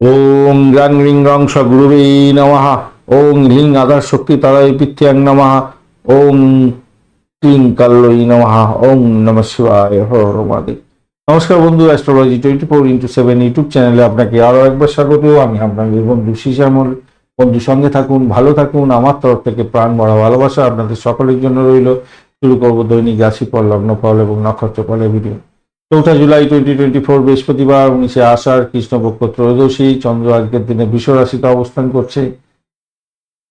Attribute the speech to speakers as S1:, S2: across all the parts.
S1: ওং গ্রাং রিং রং সগুরুবে নমঃ। ওং হ্রিং আধার শক্তি তারাই পিথ্যাং নমঃ। ওং ক্লিং কাল্লই নমঃ। ওং নম শিবায় হর নমস্কার বন্ধু astrology twenty four into seven YouTube চ্যানেলে আপনাকে আরও একবার স্বাগত আমি আপনাদের বন্ধু শিশামল বন্ধু, সঙ্গে থাকুন, ভালো থাকুন। আমার তরফ থেকে প্রাণ ভরা ভালোবাসা আপনাদের সকলের জন্য রইল। শুরু করব দৈনিক রাশি ফল লগ্ন ফল এবং নক্ষত্র ফলের ভিডিও চৌঠা জুলাই টোয়েন্টি টোয়েন্টি ফোর বৃহস্পতিবার উনিশে আষাঢ় কৃষ্ণপক্ষ ত্রয়োদশী, চন্দ্র আজকের দিনে বিশ্ব রাশিতে অবস্থান করছে।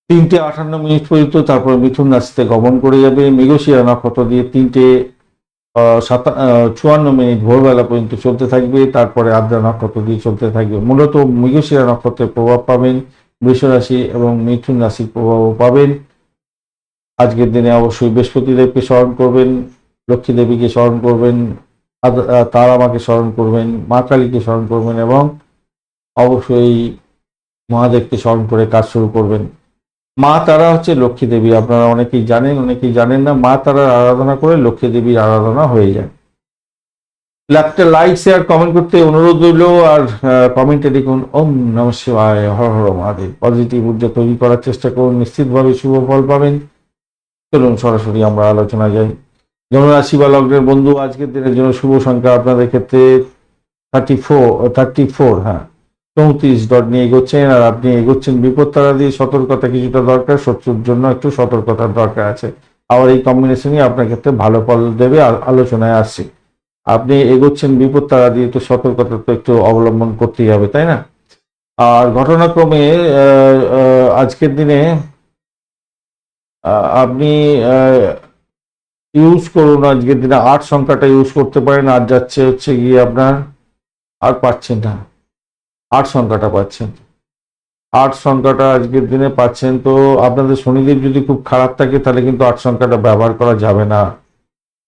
S1: তিনটে আটান্ন মিনিট পর্যন্ত তারপর মিথুন রাশিতে গমন করে যাবে। মৃগশিরা নক্ষত্র দিয়ে তিনটে সাতা চুয়ান্ন মিনিট ভোরবেলা পর্যন্ত চলতে থাকবে। তারপরে আদ্রা নক্ষত্র দিয়ে চলতে থাকবে। মূলত মৃগশিরা নক্ষত্রের প্রভাব পাবেন বৃষ রাশি এবং মিথুন রাশির প্রভাবও পাবেন। আজকের দিনে অবশ্যই বৃহস্পতি দেবকে স্মরণ করবেন লক্ষ্মী দেবীকে স্মরণ করবেন তারা মাকে স্মরণ করবেন, মা কালীকে স্মরণ করবেন এবং অবশ্যই মহাদেবকে স্মরণ করে কাজ শুরু করবেন। মা তারা হচ্ছে লক্ষ্মী দেবী, আপনারা অনেকেই জানেন অনেকেই জানেন না, মা তারার আরাধনা করে লক্ষ্মী দেবীর আরাধনা হয়ে যায়। একটা লাইক শেয়ার কমেন্ট করতে অনুরোধ রইল, আর কমেন্টে লিখুন ওম নম শিবায়, হর হর মহাদেব। পজিটিভ ঊর্জা তৈরি করার চেষ্টা করুন, নিশ্চিতভাবে শুভ ফল পাবেন। চলুন সরাসরি আমরা আলোচনা যাই। ধনুরাশি বা লগ্নের বন্ধু আজকের দিনের জন্য শুভ সংখ্যা আপনাদের ক্ষেত্রে থার্টি ফোর থার্টি ফোর হ্যাঁ। চৌত্রিশ ডট নিয়ে এগোচ্ছেন আর আপনি এগোচ্ছেন বিপদ তারা দিয়ে সতর্কতা কিছুটা দরকার শত্রুর জন্য একটু সতর্কতার দরকার আছে। আবার এই কম্বিনেশনই আপনার ক্ষেত্রে ভালো ফল দেবে আলোচনায় আসছে। আপনি এগোচ্ছেন বিপদ তারা দিয়ে তো সতর্কতা তো একটু অবলম্বন করতেই হবে, তাই না? আর ঘটনাক্রমে আজকের দিনে আপনি ইউজ করুন আজকের দিনে। আট সংখ্যাটা ইউজ করতে পারেন, আর যাচ্ছে হচ্ছে গিয়ে আপনার আর পাচ্ছেন না। আট সংখ্যাটা পাচ্ছেন। আট সংখ্যাটা আজকের দিনে পাচ্ছেন তো আপনাদের শনিদেব যদি খুব খারাপ থাকে, তাহলে কিন্তু আট সংখ্যাটা ব্যবহার করা যাবে না।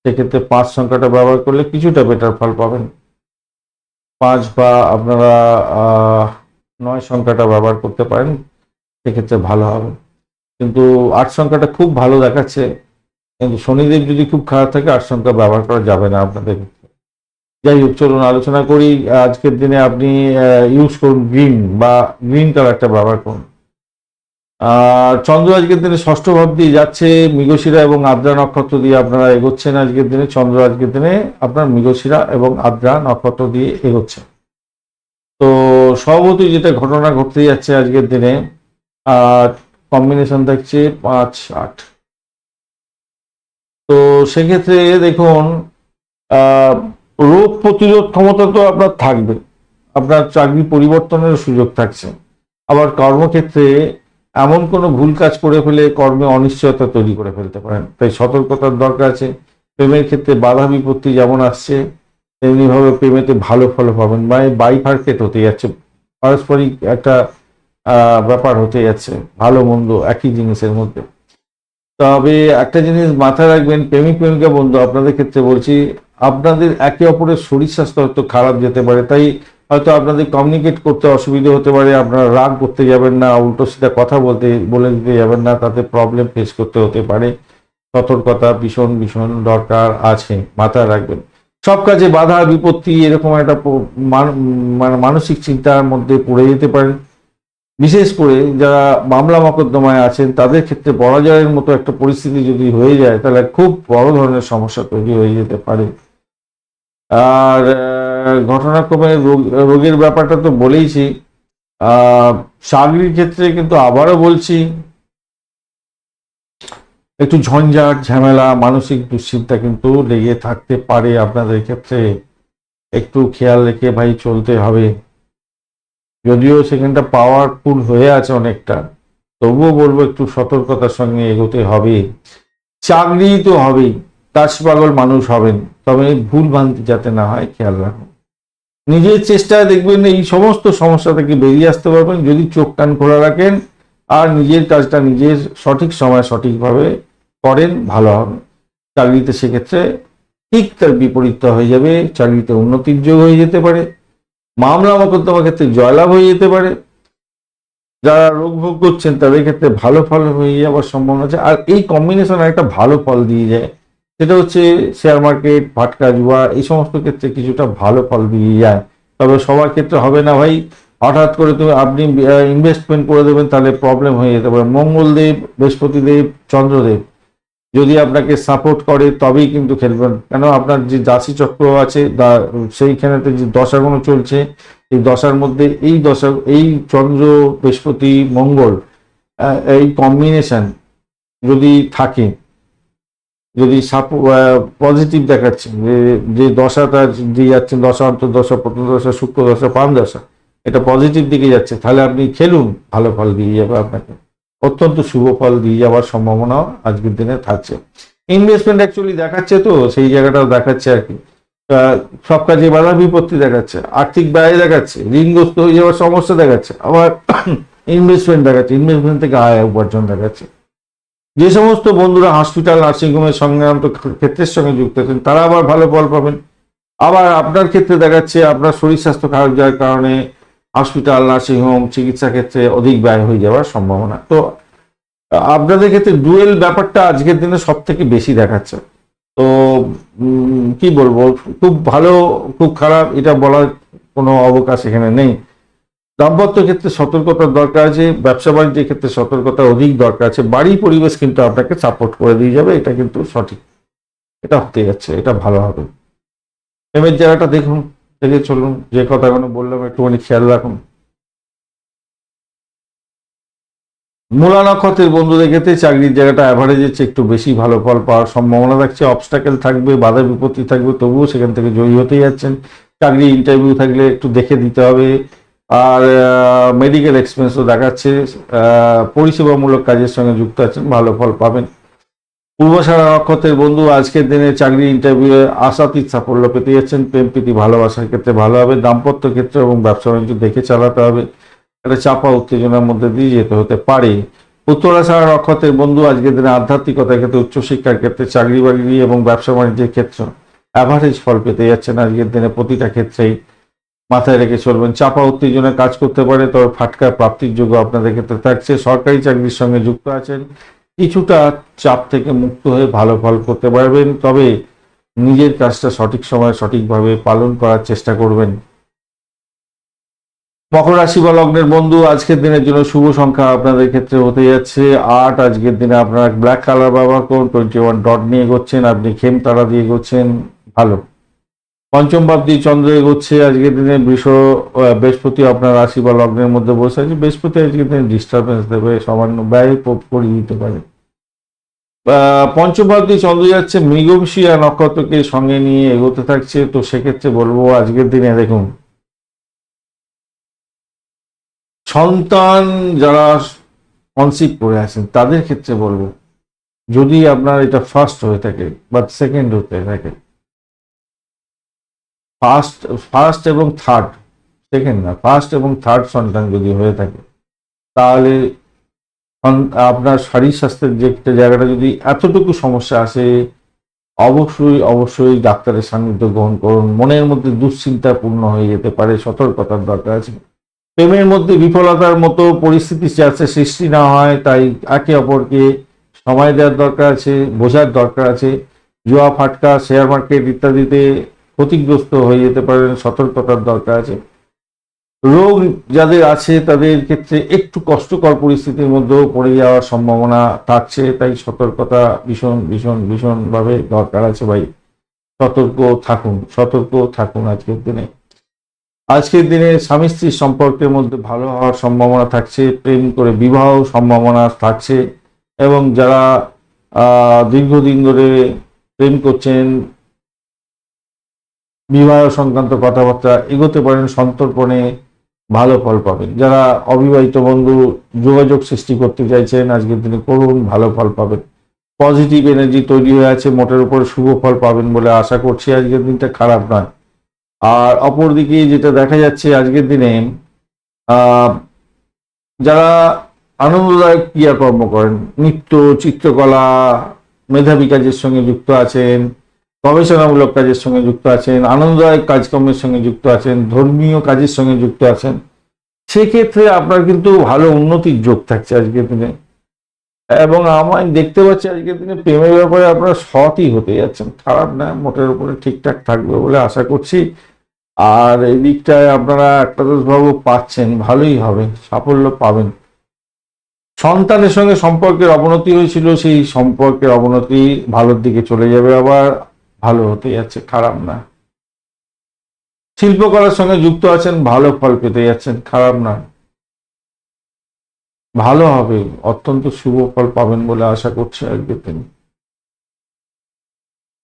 S1: সেক্ষেত্রে পাঁচ সংখ্যাটা ব্যবহার করলে কিছুটা বেটার ফল পাবেন। পাঁচ বা আপনারা নয় সংখ্যাটা ব্যবহার করতে পারেন, সেক্ষেত্রে ভালো হবে। কিন্তু আট সংখ্যাটা খুব ভালো দেখাচ্ছে। কিন্তু শনিদেব যদি খুব খারাপ থাকে, আশঙ্কা ব্যবহার করা যাবে না আপনাদের। যাই হোক, চলুন আলোচনা করি। আজকের দিনে আপনি ইউজ করুন গ্রিন বা গ্রিন কালারটা ব্যবহার করুন। চন্দ্র আজকের দিনে ষষ্ঠ ভাব দিয়ে যাচ্ছে। মৃগশিরা এবং আদ্রা নক্ষত্র দিয়ে আপনারা এগোচ্ছেন আজকের দিনে। চন্দ্র আজকের দিনে আপনার মৃগশিরা এবং আদ্রা নক্ষত্র দিয়ে এগোচ্ছে। তো স্বভাবতই যেটা ঘটনা ঘটতে যাচ্ছে আজকের দিনে, আর কম্বিনেশন থাকছে পাঁচ আট। তো সেক্ষেত্রে দেখুন রোগ প্রতিরোধ ক্ষমতা তো আপনার থাকবে। আপনার চাকরি পরিবর্তনের সুযোগ থাকছে। আবার কর্মক্ষেত্রে এমন কোনো ভুল কাজ করে ফেলে কর্মে অনিশ্চয়তা তৈরি করে ফেলতে পারেন। তাই সতর্কতার দরকার আছে। প্রেমের ক্ষেত্রে বাধা বিপত্তি যেমন আসছে, তেমনিভাবে প্রেমেতে ভালো ফল পাবেন। বা বাইফার্কেট হতে যাচ্ছে। পারস্পরিক একটা ব্যাপার হতে যাচ্ছে। ভালো মন্দ একই জিনিসের মধ্যে। তবে একটা জিনিস মাথায় রাখবেন, প্রেমিক, প্রেমিকা বন্ধু, আপনাদের ক্ষেত্রে বলছি, আপনাদের একে অপরের শরীর স্বাস্থ্য হয়তো খারাপ যেতে পারে, তাই হয়তো আপনাদের কমিউনিকেট করতে অসুবিধা হতে পারে, আপনারা রাগ করতে যাবেন না, উল্টো সিধা কথা বলতে, বলে দিতে যাবেন না, তাতে প্রবলেম ফেস করতে হতে পারে। সতর্কতা ভীষণ ভীষণ দরকার আছে, মাথায় রাখবেন। সব কাজে বাধা, বিপত্তি, এরকম একটা মানে মানসিক চিন্তার মধ্যে পড়ে যেতে পারেন। বিশেষ করে যারা মামলা মকদ্দমায় আছেন, তাদের ক্ষেত্রে পরাজয়ের মতো একটা পরিস্থিতি যদি হয়ে যায়, তাহলে খুব বড় ধরনের সমস্যা তৈরি হয়ে যেতে পারে। আর ঘটনাক্রমে রোগ- রোগের ব্যাপারটা তো বলেইছি। চাকরির ক্ষেত্রে কিন্তু আবারও বলছি, একটু ঝঞ্ঝাট, ঝামেলা, মানসিক দুশ্চিন্তা কিন্তু লেগে থাকতে পারে আপনাদের ক্ষেত্রে। একটু খেয়াল রেখে ভাই চলতে হবে। যদিও সেখানটা পাওয়ারফুল হয়ে আছে অনেকটা, তবুও বলব একটু সতর্কতার সঙ্গে এগোতে হবে চাকরি তো হবেই কাজ পাগল মানুষ হবেন, তবে ভুল ভ্রান্তি যাতে না হয়, খেয়াল রাখুন। নিজের চেষ্টায় দেখবেন এই সমস্ত সমস্যা থেকে বেরিয়ে আসতে পারবেন, যদি চোখ কান খোলা রাখেন, আর নিজের কাজটা নিজের সঠিক সময় সঠিকভাবে করেন, ভালো হবে। চাকরিতে সেক্ষেত্রে ঠিক তার বিপরীতটা হয়ে যাবে, চাকরিতে উন্নতির যোগ হয়ে যেতে পারে। মামলা মকদ্দমার ক্ষেত্রে জয়লাভ হয়ে যেতে পারে। যারা রোগ ভোগ করছেন, তাদের ক্ষেত্রে ভালো ফল হয়ে যাওয়ার সম্ভাবনা আছে। আর এই কম্বিনেশন একটা ভালো ফল দিয়ে যায়। সেটা হচ্ছে শেয়ার মার্কেট ফাটকা জুয়া, এই সমস্ত ক্ষেত্রে কিছুটা ভালো ফল দিয়ে যায়। তবে সবার ক্ষেত্রে হবে না ভাই। হঠাৎ করে তুমি আপনি ইনভেস্টমেন্ট করে দেবেন, তাহলে প্রবলেম হয়ে যেতে পারে। মঙ্গলদেব, বৃহস্পতিদেব, চন্দ্রদেব। যদি আপনাকে সাপোর্ট করে, তবেই কিন্তু খেলবেন। কেন আপনার যে দাসী চক্র আছে সেইখানেতে যে দশাগুলো চলছে, এই দশার মধ্যে এই দশা, এই চন্দ্র, বৃহস্পতি, মঙ্গল এই কম্বিনেশন যদি থাকে, যদি পজিটিভ দেখাচ্ছে, যে যে দশাটা দিয়ে যাচ্ছে, দশা অন্তর্দশা প্রথম দশা, শুক্র দশা পান দশা, এটা পজিটিভ দিকে যাচ্ছে, তাহলে আপনি খেলুন, ভালো ফল দিয়ে যাবে আপনাকে। অত্যন্ত শুভ ফল দিয়ে যাওয়ার সম্ভাবনাও আজকের দিনে থাকছে। ইনভেস্টমেন্ট অ্যাকচুয়ালি দেখাচ্ছে তো, সেই জায়গাটাও দেখাচ্ছে আর কি। সব কাজে বাধা বিপত্তি দেখাচ্ছে, আর্থিক ব্যয় দেখাচ্ছে, ঋণগ্রস্ত হয়ে যাওয়ার সমস্যা দেখাচ্ছে, আবার ইনভেস্টমেন্ট দেখাচ্ছে ইনভেস্টমেন্ট থেকে আয় উপার্জন দেখাচ্ছে। যে সমস্ত বন্ধুরা হসপিটাল নার্সিংহোমের সংক্রান্ত ক্ষেত্রের সঙ্গে যুক্ত আছেন, তারা আবার ভালো ফল পাবেন। আবার আপনার ক্ষেত্রে দেখাচ্ছে, আপনার শরীর স্বাস্থ্য খারাপ যাওয়ার কারণে হসপিটাল নার্সিংহোম চিকিৎসা ক্ষেত্রে অধিক ব্যয় হয়ে যাওয়ার সম্ভাবনা। তো, আপনাদের ক্ষেত্রে ডুয়েল ব্যাপারটা আজকের দিনে সব থেকে বেশি দেখাচ্ছে। তো কি বলব? খুব ভালো, খুব খারাপ এটা বলার কোনো অবকাশ এখানে নেই। দাম্পত্য ক্ষেত্রে সতর্কতার দরকার আছে, ব্যবসা বাণিজ্যের ক্ষেত্রে সতর্কতা অধিক দরকার আছে বাড়ি পরিবেশ কিন্তু আপনাকে সাপোর্ট করে দিয়ে যাবে, এটা কিন্তু সঠিক। এটা হতে যাচ্ছে, এটা ভালো হবে। প্রেমের জায়গাটা দেখুন দেখে চলুন, যে কথাগুলো বললাম, একটুখানি খেয়াল রাখুন। মূলা নক্ষত্রের বন্ধুদের ক্ষেত্রে চাকরির জায়গাটা অ্যাভারেজের চেয়ে একটু বেশি, ভালো ফল পাওয়ার সম্ভাবনা থাকছে অবস্টাকেল থাকবে, বাধা বিপত্তি থাকবে, তবুও সেখান থেকে জয়ী হতেই যাচ্ছেন। চাকরি ইন্টারভিউ থাকলে একটু দেখে দিতে হবে। আর মেডিকেল এক্সপেন্সও দেখাচ্ছে পরিষেবামূলক কাজের সঙ্গে যুক্ত আছেন, ভালো ফল পাবেন। পূর্বসারা নক্ষত্রের বন্ধু আজকের দিনে চাকরি ইন্টারভিউয়ে আশাতীত সাফল্য পেতে যাচ্ছেন প্রেম, প্রীতি, ভালোবাসার ক্ষেত্রে ভালো হবে, দাম্পত্য ক্ষেত্রে এবং ব্যবসা বাণিজ্য দেখে চালাতে হবে। একটা চাপা উত্তেজনার মধ্যে দিয়ে যেতে হতে পারে। উত্তরাশারা নক্ষত্রের বন্ধু আজকের দিনে আধ্যাত্মিকতার ক্ষেত্রে, উচ্চশিক্ষার ক্ষেত্রে, চাকরি বাকরি এবং ব্যবসা বাণিজ্যের ক্ষেত্রে অ্যাভারেজ ফল পেতে যাচ্ছেন আজকের দিনে প্রতিটা ক্ষেত্রেই। মাথায় রেখে চলবেন, চাপা উত্তেজনা কাজ করতে পারে, তবে ফাটকা প্রাপ্তির যোগ্য আপনাদের ক্ষেত্রে থাকছে। সরকারি চাকরির সঙ্গে যুক্ত আছেন কিছুটা চাপ থেকে মুক্ত হয়ে ভালো ফল করতে পারবেন, তবে নিজের কাজটা সঠিক সময়ে সঠিকভাবে পালন করার চেষ্টা করবেন। মকর রাশি বা লগ্নের বন্ধু, আজকের দিনের জন্য শুভ সংখ্যা আপনাদের ক্ষেত্রে হতে যাচ্ছে আট। আজকের দিনে আপনারা ব্ল্যাক কালার ব্যবহার করুন টোয়েন্টি ওয়ান ডট নিয়ে এগোচ্ছেন, আপনি খেম তারা দিয়ে এগোচ্ছেন, ভালো। পঞ্চম ভাবদি চন্দ্র এগোচ্ছে আজকের দিনে বৃষ বৃহস্পতি আপনার রাশি বা লগ্নের মধ্যে বসে আছে। বৃহস্পতি আজকের দিনে ডিস্টারবেন্স দেবে, সামান্য ব্যয় করিয়ে দিতে পারে। পঞ্চম ভাবদি চন্দ্র যাচ্ছে মৃগশিয়া নক্ষত্রকে সঙ্গে নিয়ে এগোতে থাকছে। তো সেক্ষেত্রে বলব আজকের দিনে দেখুন, সন্তান যারা কনসিভ করে আছেন, তাদের ক্ষেত্রে বলব, যদি আপনার এটা ফার্স্ট হয়ে থাকে বা সেকেন্ড হতে থাকে ফার্স্ট ফার্স্ট এবং থার্ড সেকেন্ড না ফার্স্ট এবং থার্ড সন্তান যদি হয়ে থাকে, তাহলে আপনার শরীর স্বাস্থ্যের যে একটা জায়গাটা যদি এতটুকু সমস্যা আসে, অবশ্যই অবশ্যই ডাক্তারের সান্নিধ্য গ্রহণ করুন। মনের মধ্যে দুশ্চিন্তা পূর্ণ হয়ে যেতে পারে, সতর্কতার দরকার আছে। প্রেমের মধ্যে বিফলতার মতো পরিস্থিতি যাতে সৃষ্টি না হয়, তাই একে অপরকে সময় দেওয়ার দরকার আছে, বোঝার দরকার আছে। জুয়া, ফাটকা শেয়ার মার্কেট ইত্যাদিতে ক্ষতিগ্রস্ত হয়ে যেতে পারেন, সতর্কতার দরকার আছে। রোগ যাদের আছে, তাদের ক্ষেত্রে একটু কষ্টকর পরিস্থিতির মধ্যেও পড়ে যাওয়ার সম্ভাবনা থাকছে, তাই সতর্কতা ভীষণ ভীষণ, ভীষণভাবে দরকার আছে ভাই। সতর্ক থাকুন সতর্ক থাকুন আজকের দিনে। আজকের দিনে স্বামী স্ত্রীর সম্পর্কের মধ্যে ভালো হওয়ার সম্ভাবনা থাকছে, প্রেম করে বিবাহ সম্ভাবনা থাকছে, এবং যারা দীর্ঘদিন ধরে প্রেম করছেন বিবাহ সংক্রান্ত কথাবার্তা এগোতে পারেন, সন্তর্পণে ভালো ফল পাবেন। যারা অবিবাহিত বন্ধু যোগাযোগ সৃষ্টি করতে চাইছেন, আজকের দিনে করুন, ভালো ফল পাবেন। পজিটিভ এনার্জি তৈরি হয়ে আছে, মোটের উপর শুভ ফল পাবেন বলে আশা করছি আজকের দিনটা খারাপ নয়। আর অপরদিকে যেটা দেখা যাচ্ছে আজকের দিনে যারা আনন্দদায়ক ক্রিয়াকর্ম করেন, নৃত্য, চিত্রকলা, মেধাবী কাজের সঙ্গে যুক্ত আছেন গবেষণামূলক কাজের সঙ্গে যুক্ত আছেন, আনন্দদায়ক কাজকর্মের সঙ্গে যুক্ত আছেন, ধর্মীয় কাজের সঙ্গে যুক্ত আছেন, সেক্ষেত্রে আপনার কিন্তু ভালো উন্নতির যোগ থাকছে আজকের দিনে। এবং আমার দেখতে পাচ্ছি আজকের দিনে প্রেমের ব্যাপারে আপনারা সৎই হতে যাচ্ছেন। খারাপ না, মোটের উপরে ঠিকঠাক থাকবে বলে আশা করছি। আর এই দিকটায় আপনারা একটা বাবু পাচ্ছেন, ভালোই হবে, সাফল্য পাবেন। সন্তানের সঙ্গে সম্পর্কের অবনতি হয়েছিল, সেই সম্পর্কের অবনতি ভালোর দিকে চলে যাবে আবার। ভালো হতে যাচ্ছে, খারাপ না। শিল্পকলার সঙ্গে যুক্ত আছেন, ভালো ফল পেতে যাচ্ছেন, খারাপ না। ভালো হবে, অত্যন্ত শুভ ফল পাবেন বলে আশা করছি আজকের তিনি।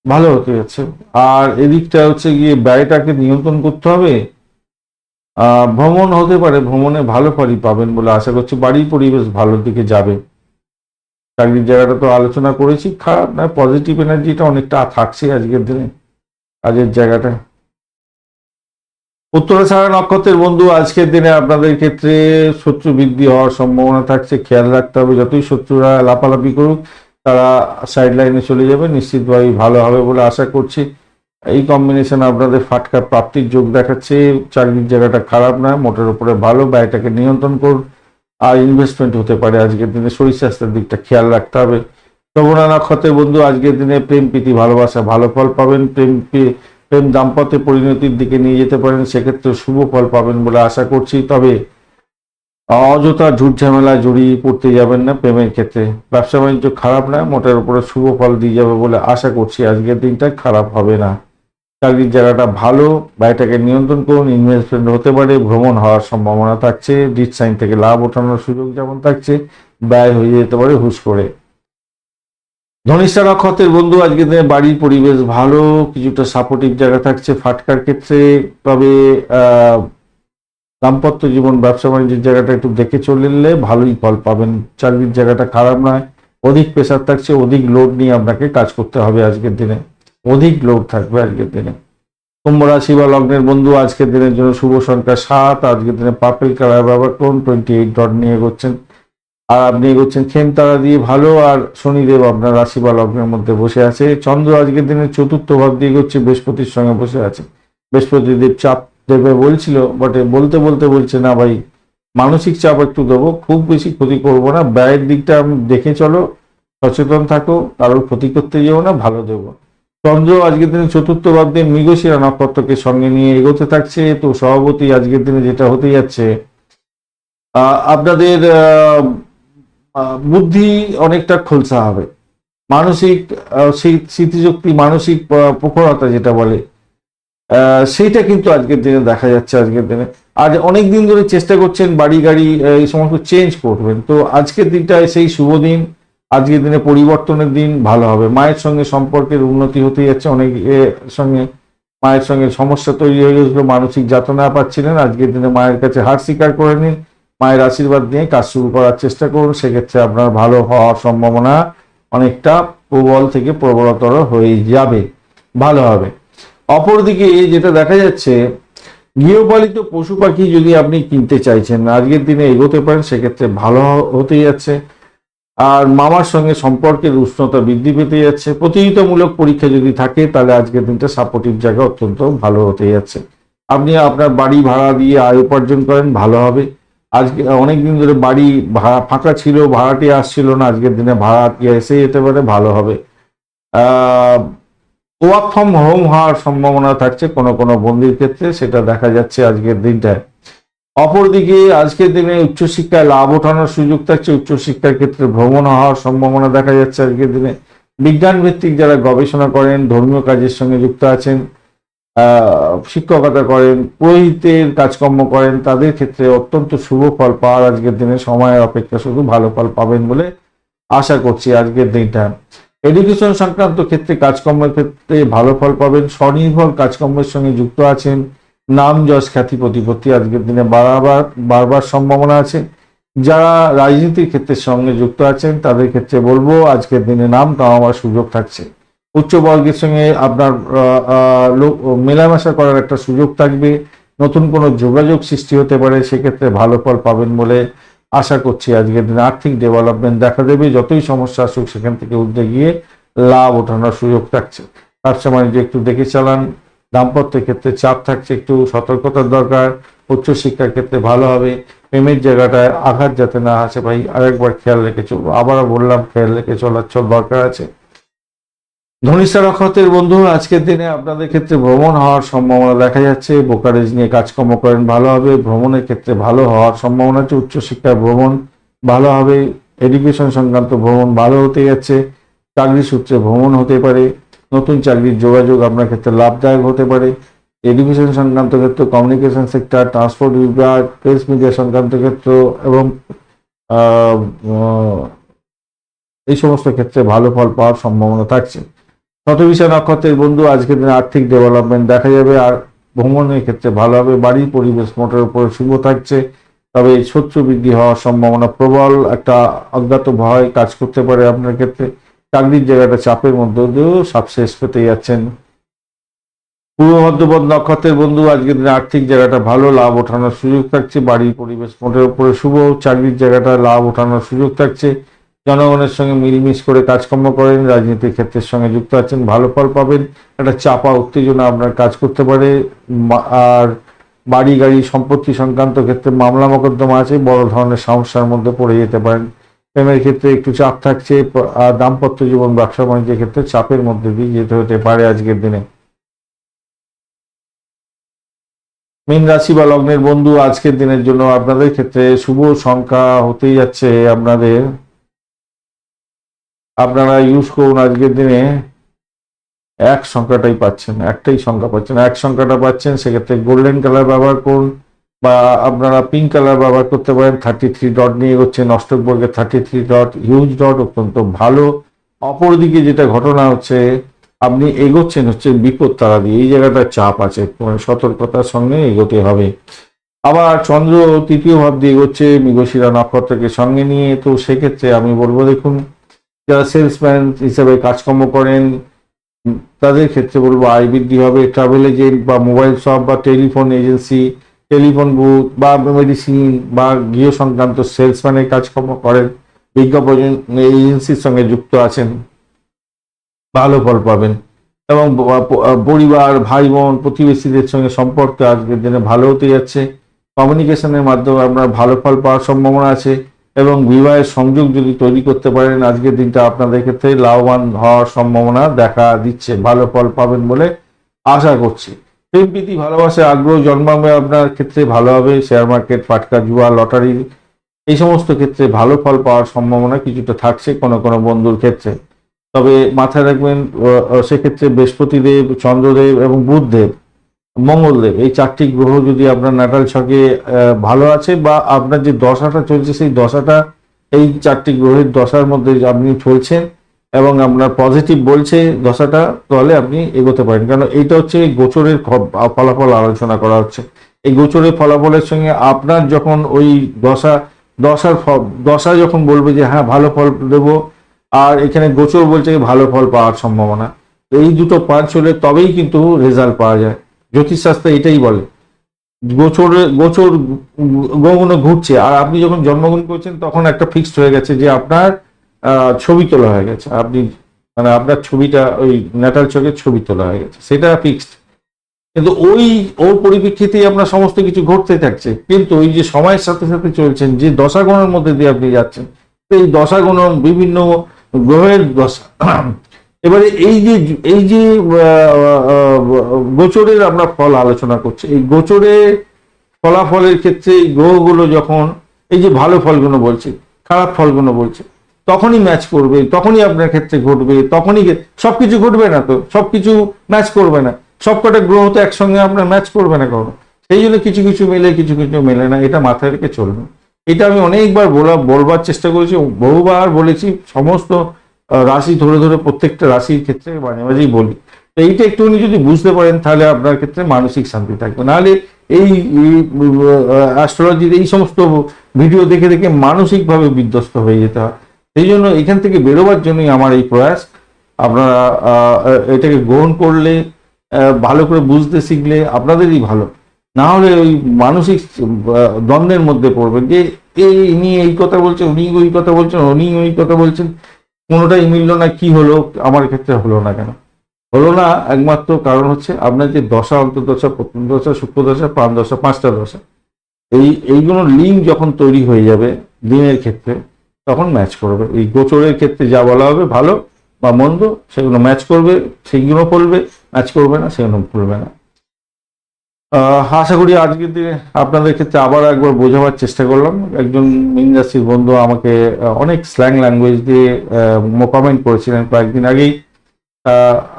S1: ভালো হতে যাচ্ছে। আর এদিকটা হচ্ছে গিয়ে ব্যয়টাকে নিয়ন্ত্রণ করতে হবে। ভ্রমণ হতে পারে, ভ্রমণে ভালো ফলই পাবেন বলে আশা করছি, বাড়ির পরিবেশ ভালোর দিকে যাবে। চাকরির জায়গাটা তো আলোচনা করেছি, খারাপ না পজিটিভ এনার্জিটা অনেকটা থাকছে আজকের দিনে, কাজের জায়গাটা। উত্তরাষাঢ়া নক্ষত্রের বন্ধু, আজকের দিনে আপনাদের ক্ষেত্রে শত্রু বৃদ্ধি হওয়ার সম্ভাবনা থাকছে, খেয়াল রাখতে হবে, যতই শত্রুরা লাপালাপি করুক, তারা সাইড লাইনে চলে যাবে, নিশ্চিতভাবেই ভালো হবে বলে আশা করছি। এই কম্বিনেশন আপনাদের ফাটকা প্রাপ্তির যোগ দেখাচ্ছে, চাকরির জায়গাটা খারাপ না, মোটের উপরে ভালো, ব্যয়টাকে নিয়ন্ত্রণ করুন। আর ইনভেস্টমেন্ট হতে পারে। আজকের দিনে শরীর স্বাস্থ্যের দিকটা খেয়াল রাখতে হবে। শ্রবণা নক্ষত্রের বন্ধু, আজকের দিনে প্রেম, প্রীতি, ভালোবাসা, ভালো ফল পাবেন। প্রেম প্রেম দাম্পত্য পরিণতির দিকে নিয়ে যেতে পারেন। সেক্ষেত্রে শুভ ফল পাবেন বলে আশা করছি। তবে অযথা ঝুট ঝামেলা জড়িয়ে পড়তে যাবেন না প্রেমের ক্ষেত্রে। ব্যবসা বাণিজ্য খারাপ না, মোটের উপরে শুভ ফল দিয়ে যাবে বলে আশা করছি। আজকের দিনটা খারাপ হবে না। চাকরির জায়গাটা ভালো ব্যয়টাকে নিয়ন্ত্রণ করুন ইনভেস্টমেন্ট হতে পারে, ভ্রমণ হওয়ার সম্ভাবনা থাকছে ডিট সাইন থেকে লাভ ওঠানোর সুযোগ যেমন থাকছে, ব্যয় হয়ে যেতে পারে, হুশ করে। ধনিষ্ঠা নক্ষত্রের বন্ধু, আজকের দিনে বাড়ির পরিবেশ ভালো, কিছুটা সাপোর্টিভ জায়গা থাকছে ফাটকার ক্ষেত্রে, তবে দাম্পত্য জীবন, ব্যবসা বাণিজ্যের জায়গাটা একটু দেখে চললে ভালোই ফল পাবেন। চাকরির জায়গাটা খারাপ নয়, অধিক প্রেশার থাকছে, অধিক লোড নিয়ে আপনাকে কাজ করতে হবে আজকের দিনে। অধিক লোড থাকবে আজকের দিনে। কুম্ভ রাশি বা লগ্নের বন্ধু আজকের দিনের জন্য শুভ সংখ্যা সাত, আজকের দিনে পার্পেল কালার ব্যবহার করুন টোয়েন্টি এইট ডট নিয়ে এগোচ্ছেন। আর আপনি এগোচ্ছেন খেম তারা দিয়ে ভালো, আর শনিদেব আপনার রাশি বা লগ্নের মধ্যে বসে আছে। চন্দ্র আজকের দিনে চতুর্থ ভাব দিয়ে এগোচ্ছে, বৃহস্পতির সঙ্গে বসে আছে। বৃহস্পতি দেব চাপ দেবে বলছিল বটে বলতে বলতে বলছে, না ভাই, মানসিক চাপ একটু দেবো, খুব বেশি ক্ষতি করব না। ব্যয়ের দিকটা আমি দেখে চলো, সচেতন থাকো, কারোর ক্ষতি করতে যেও না, ভালো দেবো। চন্দ্র আজকের দিনে চতুর্থ ভাব দিয়ে মৃগশিরা নক্ষত্রকে সঙ্গে নিয়ে এগোতে থাকছে। তো সভাপতি আজকের দিনে যেটা হতে যাচ্ছে আপনাদের বুদ্ধি অনেকটা খোলসা হবে। মানসিক স্মৃতিশক্তি, মানসিক প্রখরতা যেটা বলে সেইটা কিন্তু আজকের দিনে দেখা যাচ্ছে আজকের দিনে। আর অনেক দিন ধরে চেষ্টা করছেন বাড়ি গাড়ি এই সমস্ত চেঞ্জ করবেন। তো আজকের দিনটায় সেই শুভ দিন। আজকের দিনে পরিবর্তনের দিন, ভালো হবে। মায়ের সঙ্গে সম্পর্কের উন্নতি হতে যাচ্ছে। অনেক এর সঙ্গে মায়ের সঙ্গে সমস্যা তৈরি হয়ে গেছিল, মানসিক যাতনা পাচ্ছিলেন। আজকের দিনে মায়ের কাছে হার স্বীকার করে নিন। মায়ের আশীর্বাদ নিয়ে কাজ শুরু করার চেষ্টা করুন। সেক্ষেত্রে আপনার ভালো হওয়ার সম্ভাবনা অনেকটা প্রবল থেকে প্রবলতর হয়ে যাবে। ভালো হবে। অপরদিকে যেটা দেখা যাচ্ছে, গৃহপালিত পশু পাখি যদি আপনি কিনতে চাইছেন, আজকের দিনে এগোতে পারেন, সেক্ষেত্রে ভালো হতে যাচ্ছে। আর মামার সঙ্গে সম্পর্কের উষ্ণতা বৃদ্ধি পেতে যাচ্ছে। প্রতিযোগিতামূলক পরীক্ষা যদি থাকে, তাহলে আজকের দিনটা সাপোর্টিভ জায়গা অত্যন্ত ভালো হতে যাচ্ছে। আপনি আপনার বাড়ি ভাড়া দিয়ে আয় উপার্জন করেন, ভালো হবে। আজকে অনেকদিন ধরে বাড়ি ভাড়া ফাঁকা ছিল, ভাড়াটি আসছিল না, আজকের দিনে ভাড়াটি এসে যেতে পারে, ভালো হবে। ওয়ার্ক ফ্রম হোম হওয়ার সম্ভাবনা থাকছে কোনো কোনো বন্দির ক্ষেত্রে, সেটা দেখা যাচ্ছে আজকের দিনটায়। অপরদিকে আজকের দিনে উচ্চশিক্ষায় লাভ ওঠানোর সুযোগ থাকছে। উচ্চশিক্ষার ক্ষেত্রে ভ্রমণ হওয়ার সম্ভাবনা দেখা যাচ্ছে আজকের দিনে। বিজ্ঞান ভিত্তিক যারা গবেষণা করেন, ধর্মীয় কাজের সঙ্গে যুক্ত আছেন শিক্ষকতা করেন, পুরোহিতের কাজকর্ম করেন, তাদের ক্ষেত্রে অত্যন্ত শুভ ফল পাওয়ার আজকের দিনে সময়ের অপেক্ষা শুধু ভালো ফল পাবেন বলে আশা করছি আজকের দিনটা। এডুকেশন সংক্রান্ত ক্ষেত্রে কাজকর্মের ক্ষেত্রে ভালো ফল পাবেন। স্বনির্ভর কাজকর্মের সঙ্গে যুক্ত আছেন। নাম যশ খ্যাতি প্রতিপত্তি আজকের দিনে বারবার বারবার সম্ভাবনা আছে। যারা রাজনীতির ক্ষেত্রের সঙ্গে যুক্ত আছেন, তাদের ক্ষেত্রে বলব আজকের দিনে নাম কামাবার সুযোগ থাকছে। উচ্চ বর্গের সঙ্গে আপনার মেলামেশা করার একটা সুযোগ থাকবে। নতুন কোনো যোগাযোগ সৃষ্টি হতে পারে, সেক্ষেত্রে ভালো ফল পাবেন বলে আশা করছি আজকের দিনে আর্থিক ডেভেলপমেন্ট দেখা দেবে। যতই সমস্যা আসুক, সেখান থেকে উঠতে গিয়ে লাভ ওঠানোর সুযোগ থাকছে। ব্যবসা বাণিজ্য একটু দেখে চালান। দাম্পত্যের ক্ষেত্রে চাপ থাকছে, একটু সতর্কতার দরকার উচ্চশিক্ষার ক্ষেত্রে ভালো হবে, প্রেমের জায়গাটায় আঘাত যাতে না আসে, ভাই, আরেকবার খেয়াল রেখে চলবো। আবারও বললাম, খেয়াল রেখে চলার চল দরকার আছে। ধনিষ্ঠা নক্ষত্রের বন্ধু, আজকের দিনে আপনাদের ক্ষেত্রে ভ্রমণ হওয়ার সম্ভাবনা দেখা যাচ্ছে। বোকারেজ নিয়ে কাজকর্ম করেন, ভালো হবে। ভ্রমণের ক্ষেত্রে ভালো হওয়ার সম্ভাবনা আছে। উচ্চশিক্ষার ভ্রমণ ভালো হবে। এডুকেশন সংক্রান্ত ভ্রমণ ভালো হতে যাচ্ছে। চাকরি সূত্রে ভ্রমণ হতে পারে। নতুন চাকরির যোগাযোগ আপনার ক্ষেত্রে লাভদায়ক হতে পারে। এডুকেশন সংক্রান্ত ক্ষেত্র কমিউনিকেশন সেক্টর ট্রান্সপোর্ট বিভাগ প্রেস মিডিয়া সংক্রান্ত ক্ষেত্র এবং এই সমস্ত ক্ষেত্রে ভালো ফল পাওয়ার সম্ভাবনা থাকছে। শতবিশা নক্ষত্রের বন্ধু, আজকের দিনে আর্থিক ডেভেলপমেন্ট দেখা যাবে আর ভ্রমণের ক্ষেত্রে ভালো হবে। বাড়ির পরিবেশ মোটের উপরে শুভ থাকছে। তবে শত্রু বৃদ্ধি হওয়ার সম্ভাবনা প্রবল। একটা অজ্ঞাত ভয় কাজ করতে পারে আপনার ক্ষেত্রে। চাকরির জায়গাটা চাপের মধ্যে দিয়েও সাকসেস পেতে যাচ্ছেন। পূর্ব মধ্যপদ নক্ষত্রের বন্ধু, আজকের দিনে আর্থিক জায়গাটা ভালো, লাভ ওঠানোর সুযোগ থাকছে। বাড়ির পরিবেশ মোটের উপরে শুভ, চাকরির জায়গাটা লাভ ওঠানোর সুযোগ থাকছে। জনগণের সঙ্গে মিলমিশ করে কাজকর্ম করেন, রাজনীতির ক্ষেত্রের সঙ্গে যুক্ত আছেন, ভালো ফল পাবেন। একটা চাপা উত্তেজনা আপনার কাজ করতে পারে। আর বাড়ি গাড়ি সম্পত্তি সংক্রান্ত ক্ষেত্রে মামলা মোকদ্দমা আছে, বড় ধরনের সমস্যার মধ্যে পড়ে যেতে পারেন। প্রেমের ক্ষেত্রে একটু চাপ থাকছে আর দাম্পত্য জীবন, ব্যবসা বাণিজ্যের ক্ষেত্রে চাপের মধ্যে দিয়ে যেতে হতে পারে আজকের দিনে। মীন রাশি বা লগ্নের বন্ধু আজকের দিনের জন্য আপনাদের ক্ষেত্রে শুভ সংখ্যা হতেই যাচ্ছে আপনাদের। আপনারা ইউজ করুন আজকের দিনে। এক সংখ্যাটাই পাচ্ছেন, একটাই সংখ্যা পাচ্ছেন। এক সংখ্যাটা পাচ্ছেন, সেক্ষেত্রে গোল্ডেন কালার ব্যবহার করুন। বা আপনারা পিঙ্ক কালার ব্যবহার করতে পারেন থার্টি থ্রি ডট নিয়ে এগোচ্ছেন অষ্টকবর্গের thirty three dot huge dot অত্যন্ত ভালো। অপরদিকে যেটা ঘটনা হচ্ছে, আপনি এগোচ্ছেন হচ্ছে বিপদ তারা দিয়ে। এই জায়গাটা চাপ আছে মানে সতর্কতার সঙ্গে এগোতে হবে। আবার চন্দ্র তৃতীয় ভাব দিয়ে এগোচ্ছে, মৃগশিরা নক্ষত্রকে সঙ্গে নিয়ে। তো সেক্ষেত্রে আমি বলব, দেখুন, যারা সেলসম্যান হিসেবে কাজকর্ম করেন, তাদের ক্ষেত্রে বলব, আয় বৃদ্ধি হবে। ট্রাভেল এজেন্ট বা মোবাইল শপ বা টেলিফোন এজেন্সি টেলিফোন বুথ বা মেডিসিন বা গৃহ সংক্রান্ত সেলসম্যানের কাজকর্ম করেন। বিজ্ঞাপন এজেন্সির সঙ্গে যুক্ত আছেন। ভালো ফল পাবেন। এবং পরিবার ভাই বোন প্রতিবেশীদের সঙ্গে সম্পর্ক আজকের দিনে ভালো হতে যাচ্ছে। কমিউনিকেশনের মাধ্যমে আপনার ভালো ফল পাওয়ার সম্ভাবনা আছে এবং বিবাহের সংযোগ যদি তৈরি করতে পারেন, আজকের দিনটা আপনাদের ক্ষেত্রে লাভবান হওয়ার সম্ভাবনা দেখা দিচ্ছে। ভালো ফল পাবেন বলে আশা করছি। প্রেম প্রীতি, ভালোবাসে, আগ্রহ জন্মাবে আপনার ক্ষেত্রে, ভালো হবে। শেয়ার মার্কেট, ফাটকা, জুয়া, লটারি, এই সমস্ত ক্ষেত্রে ভালো ফল পাওয়ার সম্ভাবনা কিছুটা থাকছে কোনো কোনো বন্ধুর ক্ষেত্রে। তবে মাথায় রাখবেন সেক্ষেত্রে বৃহস্পতিদেব, চন্দ্রদেব এবং বুধদেব, মঙ্গলদেব, এই চারটি গ্রহ যদি আপনার নাটাল ছকে ভালো আছে বা আপনার যে দশাটা চলছে, সেই দশাটা, এই চারটি গ্রহের দশার মধ্যে আপনি চলছেন এবং আপনার পজিটিভ বলছে দশাটা, তাহলে আপনি এগোতে পারেন। কারণ এইটা হচ্ছে গোচরের ফলাফল আলোচনা করা হচ্ছে। এই গোচরের ফলাফলের সঙ্গে আপনার যখন ওই দশা, দশার দশা যখন বলবে যে হ্যাঁ ভালো ফল দেবো, আর এখানে গোচর বলছে ভালো ফল পাওয়ার সম্ভাবনা। তো এই দুটো পাঁচ হলে তবেই কিন্তু রেজাল্ট পাওয়া যায়। জ্যোতিষশাস্ত্র এটাই বলে, গোচরে, গোচর গ্রহগুলো ঘুরছে। আর আপনি যখন জন্মগ্রহণ করছেন, তখন একটা ফিক্সড হয়ে গেছে যে, আপনার ছবি তোলা হয়ে গেছে। আপনি মানে আপনার ছবিটা ওই ন্যাটাল চোখের ছবি তোলা হয়ে গেছে। সেটা ফিক্সড কিন্তু ওই, ওর পরিপ্রেক্ষিতেই আপনার সমস্ত কিছু ঘটতে থাকছে। কিন্তু ওই যে সময়ের সাথে সাথে চলছেন, যে দশাগণের মধ্যে দিয়ে আপনি যাচ্ছেন তো এই দশাগণ বিভিন্ন গ্রহের দশা। এবারে এই যে এই যে গোচরের আমরা ফল আলোচনা করছি। এই গোচরে ফলাফলের ক্ষেত্রে এই গ্রহগুলো যখন, এই যে ভালো ফলগুলো বলছে, খারাপ ফলগুলো বলছে তখনই ম্যাচ করবে, তখনই আপনার ক্ষেত্রে ঘটবে, তখনই গে- সবকিছু ঘটবে না তো, সবকিছু ম্যাচ করবে না। সবকটা গ্রহ তো একসঙ্গে আপনার ম্যাচ করবে না কখনো। সেই জন্য কিছু কিছু মেলে, কিছু কিছু মেলে না, এটা মাথায় রেখে চলবে। এটা আমি অনেকবার বলা বলবার চেষ্টা করেছি বহুবার বলেছি, সমস্ত রাশি ধরে ধরে প্রত্যেকটা রাশির ক্ষেত্রে মাঝে মাঝেই বলি। তো এইটা একটুখানি যদি বুঝতে পারেন, তাহলে আপনার ক্ষেত্রে মানসিক শান্তি থাকবে। নাহলে এই অ্যাস্ট্রোলজির এই সমস্ত ভিডিও দেখে দেখে মানসিকভাবে বিধ্বস্ত হয়ে যেতে হয়। সেই জন্য এখান থেকে বেরোবার জন্যই আমার এই প্রয়াস। আপনারা এটাকে গ্রহণ করলে ভালো করে বুঝতে শিখলে আপনাদেরই ভালো। না হলে ওই মানসিক দ্বন্দ্বের মধ্যে পড়বে যে এই ইনি এই কথা বলছেন, উনি ওই কথা বলছেন, উনি ওই কথা বলছেন। কোনোটাই মিলল না, কি হলো, আমার ক্ষেত্রে হলো না কেন? হলো না একমাত্র কারণ হচ্ছে আপনার যে দশা, অন্তর্দশা প্রথম দশা শুক্র দশা, প্রাণ দশা, পাঁচটা দশা। এই, এইগুলো লিঙ্ক যখন তৈরি হয়ে যাবে দিনের ক্ষেত্রে তখন ম্যাচ করবে। এই গোচরের ক্ষেত্রে যা বলা হবে, ভালো বা মন্দ, সেগুলো ম্যাচ করবে সেইগুলো ফলবে ম্যাচ করবে না, সেগুলো ফলবে না। আশা করি আজকের দিনে আপনাদের ক্ষেত্রে আবার একবার বোঝাবার চেষ্টা করলাম। একজন ইন্ডাস্ট্রির বন্ধু আমাকে অনেক স্ল্যাং ল্যাঙ্গুয়েজ দিয়ে কমেন্ট করেছিলেন কয়েকদিন আগেই।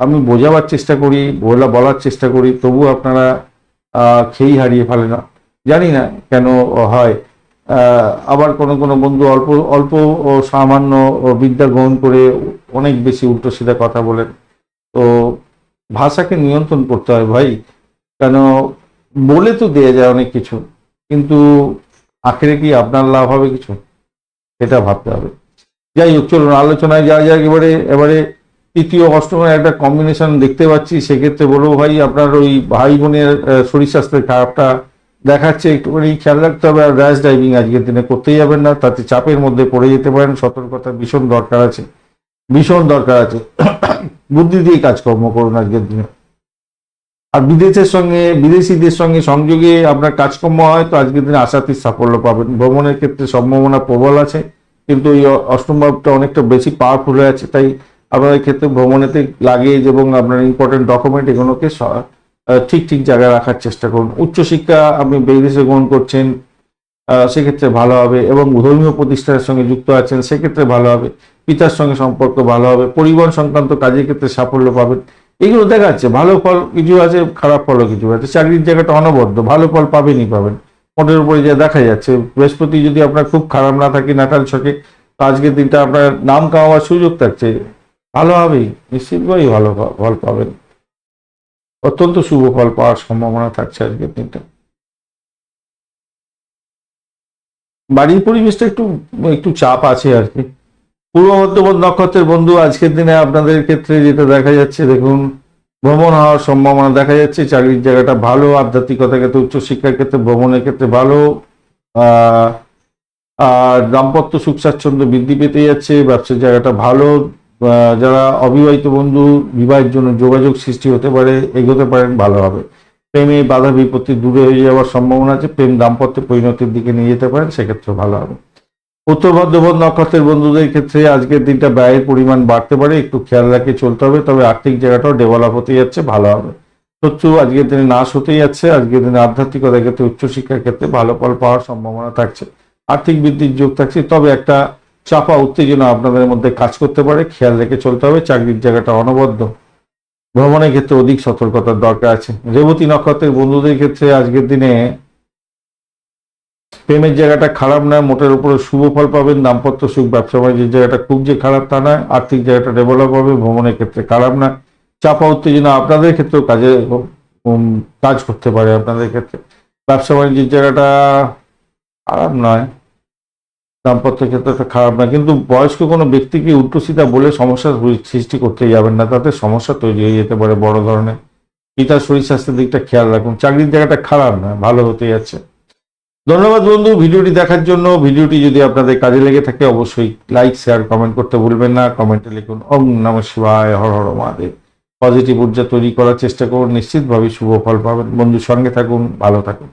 S1: আমি বোঝাবার চেষ্টা করি, বলা, বলার চেষ্টা করি তবু আপনারা খেই হারিয়ে ফেলে না জানি না কেন হয়। আবার কোনো কোনো বন্ধু অল্প অল্প ও সামান্য বিদ্যা গ্রহণ করে অনেক বেশি উল্টো সিধা কথা বলেন। তো ভাষাকে নিয়ন্ত্রণ করতে হয় ভাই, কেন বলে তো দেয়া যায় অনেক কিছু, কিন্তু আখেরে কি আপনার লাভ হবে কিছু? সেটা ভাবতে হবে। যাই হোক, চলুন, আলোচনায় যা যাক, এবারে এবারে তৃতীয় অষ্টমের একটা কম্বিনেশন দেখতে পাচ্ছি, সেক্ষেত্রে বলব ভাই, আপনার ওই ভাই বোনের শরীর স্বাস্থ্যের খারাপটা দেখাচ্ছে একটুখানি খেয়াল রাখতে হবে, আর র্যাশ ড্রাইভিং আজকের দিনে করতেই যাবেন না, তাতে চাপের মধ্যে পড়ে যেতে পারেন, সতর্কতা ভীষণ দরকার আছে, ভীষণ দরকার আছে। বুদ্ধি দিয়ে কাজকর্ম করুন আজকের দিনে। আর বিদেশের সঙ্গে, বিদেশিদের সঙ্গে সংযোগে আপনার কাজকর্ম হয়, তো আজকের দিনে আশাতীত সাফল্য পাবেন। ভ্রমণের ক্ষেত্রে সম্ভাবনা প্রবল আছে, কিন্তু এই অষ্টম ভাবটা অনেকটা বেশি পাওয়ারফুল হয়ে আছে, তাই আপনাদের ক্ষেত্রে ভ্রমণেতে লাগেজ এবং আপনার ইম্পর্টেন্ট ডকুমেন্ট এগুলোকে ঠিক ঠিক জায়গায় রাখার চেষ্টা করুন। উচ্চশিক্ষা আপনি বিদেশে গ্রহণ করছেন সেক্ষেত্রে ভালো হবে এবং ধর্মীয় প্রতিষ্ঠানের সঙ্গে যুক্ত আছেন, সেক্ষেত্রে ভালো হবে। পিতার সঙ্গে সম্পর্ক ভালো হবে, পরিবহন সংক্রান্ত কাজের ক্ষেত্রে সাফল্য পাবেন। এগুলো দেখা যাচ্ছে, ভালো ফল কিছু আছে, খারাপ ফলও কিছু আছে। চাকরির জায়গাটা অনবদ্য, ভালো ফল পাবেনই পাবেন। মোটের উপরে যা দেখা যাচ্ছে, বৃহস্পতি যদি আপনার খুব খারাপ না থাকে, নাটাল ছকে আজকের দিনটা আপনার নাম কামাবার সুযোগ থাকছে। ভালো হবেই, নিশ্চিতভাবেই ভালো ফল পাবেন। অত্যন্ত শুভ ফল পাওয়ার সম্ভাবনা থাকছে আজকের দিনটা। বাড়ির পরিবেশটা একটু একটু চাপ আছে আর কি। পূর্ব মধ্যবর্তী নক্ষত্রের বন্ধু আজকের দিনে আপনাদের ক্ষেত্রে যেটা দেখা যাচ্ছে, দেখুন, ভ্রমণ হওয়ার সম্ভাবনা দেখা যাচ্ছে। চাকরির জায়গাটা ভালো আধ্যাত্মিকতার ক্ষেত্রে উচ্চশিক্ষার ক্ষেত্রে, ভ্রমণের ক্ষেত্রে ভালো। আর দাম্পত্য সুখ স্বাচ্ছন্দ্য বৃদ্ধি পেতে যাচ্ছে, ব্যবসার জায়গাটা ভালো। যারা অবিবাহিত বন্ধু, বিবাহের জন্য যোগাযোগ সৃষ্টি হতে পারে, এগোতে পারেন, ভালো হবে। প্রেমে বাধা বিপত্তি দূরে হয়ে যাওয়ার সম্ভাবনা আছে, প্রেম দাম্পত্য পরিণতির দিকে নিয়ে যেতে পারেন সেক্ষেত্রে ভালো হবে। উত্তর মধ্যপথ নক্ষত্রের বন্ধুদের ক্ষেত্রে আজকের দিনটা ব্যয়ের পরিমাণ বাড়তে পারে, একটু খেয়াল রাখে চলতে হবে, তবে আর্থিক জায়গাটাও ডেভেলপ হতে যাচ্ছে, ভালো হবে। শত্রু আজকের দিনে নাশ হতেই যাচ্ছে, আজকের দিনে আধ্যাত্মিকতার ক্ষেত্রে, উচ্চশিক্ষার ক্ষেত্রে ভালো ফল পাওয়ার সম্ভাবনা থাকছে, আর্থিক বৃদ্ধির যোগ থাকছে, তবে একটা চাপা, উত্তেজনা আপনাদের মধ্যে কাজ করতে পারে। খেয়াল রেখে চলতে হবে, চাকরির জায়গাটা অনবদ্য। ভ্রমণের ক্ষেত্রে অধিক সতর্কতার দরকার আছে। রেবতী নক্ষত্রের বন্ধুদের ক্ষেত্রে আজকের দিনে প্রেমের জায়গাটা খারাপ নয়, মোটের উপরে শুভ ফল পাবেন, দাম্পত্য সুখ, ব্যবসা বাণিজ্যের জায়গাটা খুব যে খারাপ তা নয়, আর্থিক জায়গাটা ডেভেলপ হবে, ভ্রমণের ক্ষেত্রে খারাপ না। চাপা, উত্তেজনা আপনাদের ক্ষেত্রেও কাজে কাজ করতে পারে আপনাদের ক্ষেত্রে। ব্যবসা বাণিজ্যের জায়গাটা খারাপ নয়। দাম্পত্য ক্ষেত্রটা খারাপ না, কিন্তু বয়স্ক কোনো ব্যক্তিকে উল্টোসিধা বলে সমস্যার সৃষ্টি করতে যাবেন না, তাতে সমস্যা তৈরি হয়ে যেতে পারে বড় ধরনের। পিতার শরীর স্বাস্থ্যের দিকটা খেয়াল রাখুন, চাকরির জায়গাটা খারাপ না, ভালো হতে যাচ্ছে। ধন্যবাদ বন্ধু, ভিডিওটি দেখার জন্য, ভিডিওটি যদি আপনাদের কাজে লেগে থাকে অবশ্যই লাইক, শেয়ার, কমেন্ট করতে ভুলবেন না, কমেন্টে লিখুন, ওম নম শিবায়, হর হর মহাদেব। পজিটিভ ঊর্জা তৈরি করার চেষ্টা করুন, নিশ্চিতভাবে শুভ ফল পাবেন। বন্ধুর সঙ্গে থাকুন, ভালো থাকুন।